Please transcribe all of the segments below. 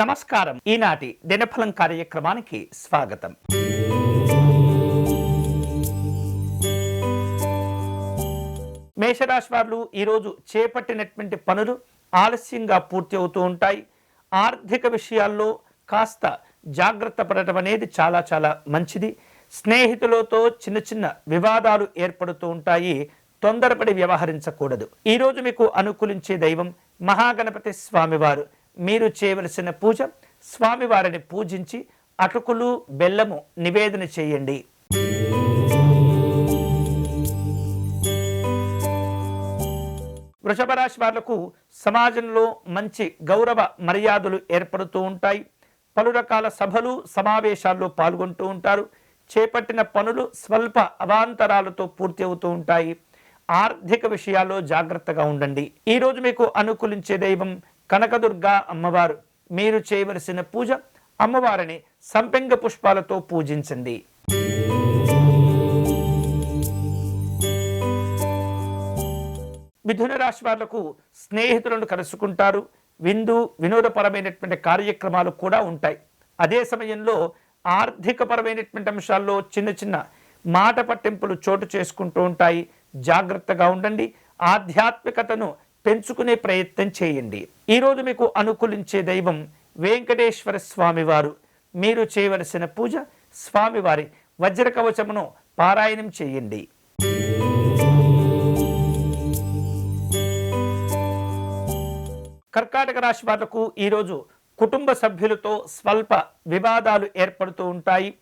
నమస్కారం. ఈనాటి దినఫలం కార్యక్రమానికి స్వాగతం. మేషరాశి వారు ఈరోజు చేపట్టినటువంటి పనులు ఆలస్యంగా పూర్తి అవుతూ ఉంటాయి. ఆర్థిక విషయాల్లో కాస్త జాగ్రత్త పడటం అనేది చాలా చాలా మంచిది. స్నేహితులతో చిన్న చిన్న వివాదాలు ఏర్పడుతూ ఉంటాయి. తొందరపడి వ్యవహరించకూడదు. ఈరోజు మీకు అనుకూలించే దైవం మహాగణపతి స్వామివారు. మీరు చేయవలసిన పూజ స్వామివారిని పూజించి అటుకులు బెల్లము నివేదన చేయండి. వృషభ రాశి వాళ్ళకు సమాజంలో మంచి గౌరవ మర్యాదలు ఏర్పడుతూ ఉంటాయి. పలు రకాల సభలు సమావేశాల్లో పాల్గొంటూ ఉంటారు. చేపట్టిన పనులు స్వల్ప అవాంతరాలతో పూర్తి అవుతూ ఉంటాయి. ఆర్థిక విషయాల్లో జాగ్రత్తగా ఉండండి. ఈరోజు మీకు అనుకూలించే దైవం కనకదుర్గ అమ్మవారు మీరు చేయవలసిన పూజ అమ్మవారిని సంపెంగ పుష్పాలతో పూజించండి. మిథున రాశి వాళ్ళకు స్నేహితులను కలుసుకుంటారు. విందు వినోదపరమైనటువంటి కార్యక్రమాలు కూడా ఉంటాయి. అదే సమయంలో ఆర్థికపరమైనటువంటి అంశాల్లో చిన్న చిన్న మాట పట్టింపులు చోటు చేసుకుంటూ ఉంటాయి. జాగ్రత్తగా ఉండండి. ఆధ్యాత్మికతను పెంచుకునే ప్రయత్నం చేయండి. ఈరోజు మీకు అనుకూలించే దైవం వెంకటేశ్వర స్వామివారు. మీరు చేయవలసిన పూజ స్వామివారి వజ్రకవచమును పారాయణం చేయండి. కర్కాటక రాశి వాళ్ళకు ఈరోజు కుటుంబ సభ్యులతో స్వల్ప వివాదాలు ఏర్పడుతూ ఉంటాయి.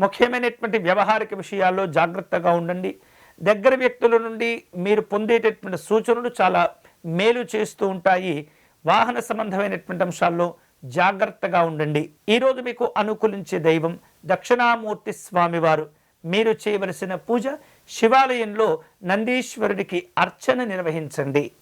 ముఖ్యమైనటువంటి వ్యవహారిక విషయాల్లో జాగ్రత్తగా ఉండండి. దగ్గర వ్యక్తుల నుండి మీరు పొందేటటువంటి సూచనలు చాలా మేలు చేస్తూ ఉంటాయి. వాహన సంబంధమైనటువంటి అంశాల్లో జాగ్రత్తగా ఉండండి. ఈరోజు మీకు అనుకూలించే దైవం దక్షిణామూర్తి స్వామివారు. మీరు చేయవలసిన పూజ శివాలయంలో నందీశ్వరుడికి అర్చన నిర్వహించండి.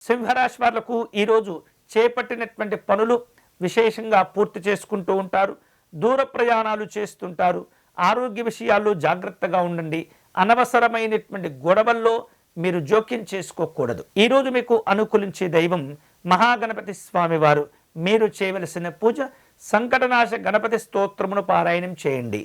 సింహరాశి వాళ్ళకు ఈరోజు చేపట్టినటువంటి పనులు విశేషంగా పూర్తి చేసుకుంటూ ఉంటారు. దూర ప్రయాణాలు చేస్తుంటారు. ఆరోగ్య విషయాల్లో జాగ్రత్తగా ఉండండి. అనవసరమైనటువంటి గొడవల్లో మీరు జోక్యం చేసుకోకూడదు. ఈరోజు మీకు అనుకూలించే దైవం మహాగణపతి స్వామివారు. మీరు చేయవలసిన పూజ సంకటనాశ గణపతి స్తోత్రమును పారాయణం చేయండి.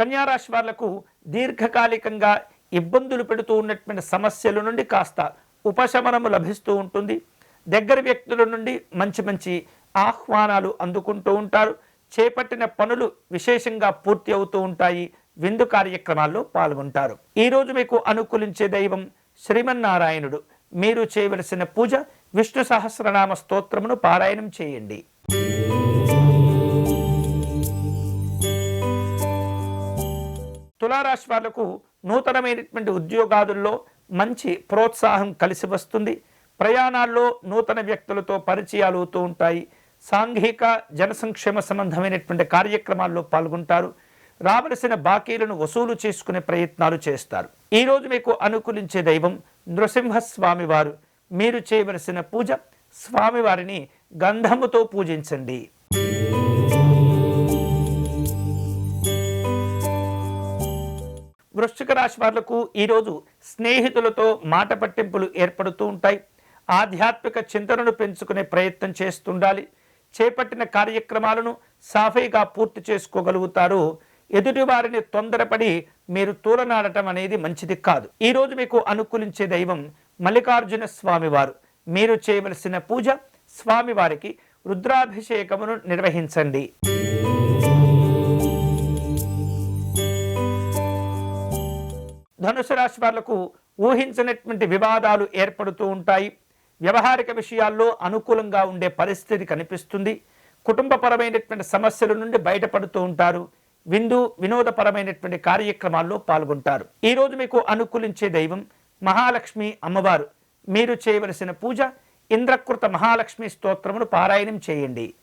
కన్యారాశి వాళ్ళకు దీర్ఘకాలికంగా ఇబ్బందులు పెడుతూ ఉన్నటువంటి సమస్యల నుండి కాస్త ఉపశమనము లభిస్తూ ఉంటుంది. దగ్గర వ్యక్తుల నుండి మంచి మంచి ఆహ్వానాలు అందుకుంటూ ఉంటారు. చేపట్టిన పనులు విశేషంగా పూర్తి అవుతూ ఉంటాయి. విందు కార్యక్రమాల్లో పాల్గొంటారు. ఈరోజు మీకు అనుకూలించే దైవం శ్రీమన్నారాయణుడు. మీరు చేయవలసిన పూజ విష్ణు సహస్రనామ స్తోత్రమును పారాయణం చేయండి. తులారాశి వాళ్ళకు నూతనమైనటువంటి ఉద్యోగాదుల్లో మంచి ప్రోత్సాహం కలిసి వస్తుంది. ప్రయాణాల్లో నూతన వ్యక్తులతో పరిచయాలు అవుతూ ఉంటాయి. సాంఘిక జనసంక్షేమ సంబంధమైనటువంటి కార్యక్రమాల్లో పాల్గొంటారు. రావలసిన బాకీలను వసూలు చేసుకునే ప్రయత్నాలు చేస్తారు. ఈరోజు మీకు అనుకూలించే దైవం నృసింహస్వామివారు మీరు చేయవలసిన పూజ స్వామివారిని గంధముతో పూజించండి. వృశ్చిక రాశి వాళ్ళకు ఈరోజు స్నేహితులతో మాట పట్టింపులు ఏర్పడుతూ ఉంటాయి. ఆధ్యాత్మిక చింతనను పెంచుకునే ప్రయత్నం చేస్తుండాలి. చేపట్టిన కార్యక్రమాలను సాఫీగా పూర్తి చేసుకోగలుగుతారు. ఎదుటి వారిని తొందరపడి మీరు తూలనాడటం అనేది మంచిది కాదు. ఈరోజు మీకు అనుకూలించే దైవం మల్లికార్జున స్వామివారు. మీరు చేయవలసిన పూజ స్వామివారికి రుద్రాభిషేకమును నిర్వహించండి. ధనుసు రాశి వాళ్ళకు ఊహించినటువంటి వివాదాలు ఏర్పడుతూ ఉంటాయి. వ్యవహారిక విషయాల్లో అనుకూలంగా ఉండే పరిస్థితి కనిపిస్తుంది. కుటుంబపరమైనటువంటి సమస్యల నుండి బయటపడుతూ ఉంటారు. విందు వినోదపరమైనటువంటి కార్యక్రమాల్లో పాల్గొంటారు. ఈరోజు మీకు అనుకూలించే దైవం మహాలక్ష్మి అమ్మవారు. మీరు చేయవలసిన పూజ ఇంద్రకృత మహాలక్ష్మి స్తోత్రమును పారాయణం చేయండి.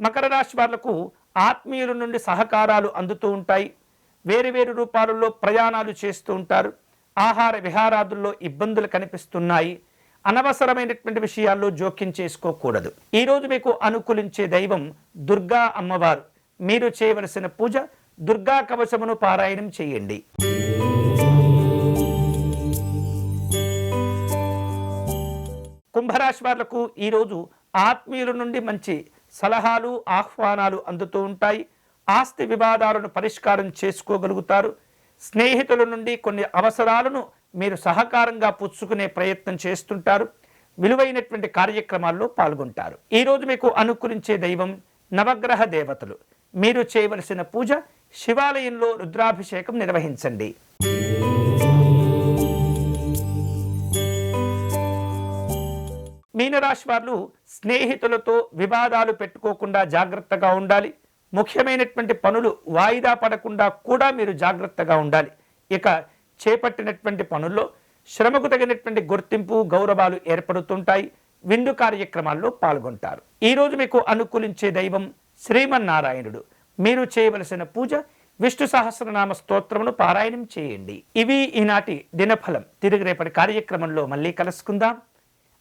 మకర రాశి వాళ్ళకు ఆత్మీయుల నుండి సహకారాలు అందుతూ ఉంటాయి. వేరు వేరు రూపాలలో ప్రయాణాలు చేస్తూ ఉంటారు. ఆహార విహారాదుల్లో ఇబ్బందులు కనిపిస్తున్నాయి. అనవసరమైనటువంటి విషయాల్లో జోక్యం చేసుకోకూడదు. ఈరోజు మీకు అనుకూలించే దైవం దుర్గా అమ్మవారు. మీరు చేయవలసిన పూజ దుర్గా కవచమును పారాయణం చేయండి. కుంభరాశి వాళ్ళకు ఈరోజు ఆత్మీయుల నుండి మంచి సలహాలు ఆహ్వానాలు అందుతూ ఉంటాయి. ఆస్తి వివాదాలను పరిష్కారం చేసుకోగలుగుతారు. స్నేహితుల నుండి కొన్ని అవసరాలను మీరు సహకారంగా పుచ్చుకునే ప్రయత్నం చేస్తుంటారు. విలువైనటువంటి కార్యక్రమాల్లో పాల్గొంటారు. ఈరోజు మీకు అనుకూలించే దైవం నవగ్రహ దేవతలు. మీరు చేయవలసిన పూజ శివాలయంలో రుద్రాభిషేకం నిర్వహించండి. మీనరాశి వారు స్నేహితులతో వివాదాలు పెట్టుకోకుండా జాగ్రత్తగా ఉండాలి. ముఖ్యమైనటువంటి పనులు వాయిదా పడకుండా కూడా మీరు జాగ్రత్తగా ఉండాలి. ఇక చేపట్టినటువంటి పనుల్లో శ్రమకు తగినటువంటి గుర్తింపు గౌరవాలు ఏర్పడుతుంటాయి. విందు కార్యక్రమాల్లో పాల్గొంటారు. ఈ రోజు మీకు అనుకూలించే దైవం శ్రీమన్నారాయణుడు. మీరు చేయవలసిన పూజ విష్ణు సహస్రనామ స్తోత్రమును పారాయణం చేయండి. ఇవి ఈనాటి దినఫలం. తిరిగి రేపటి కార్యక్రమంలో మళ్ళీ కలుసుకుందాం.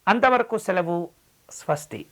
అంతవరకు సెలవు. స్వస్తి.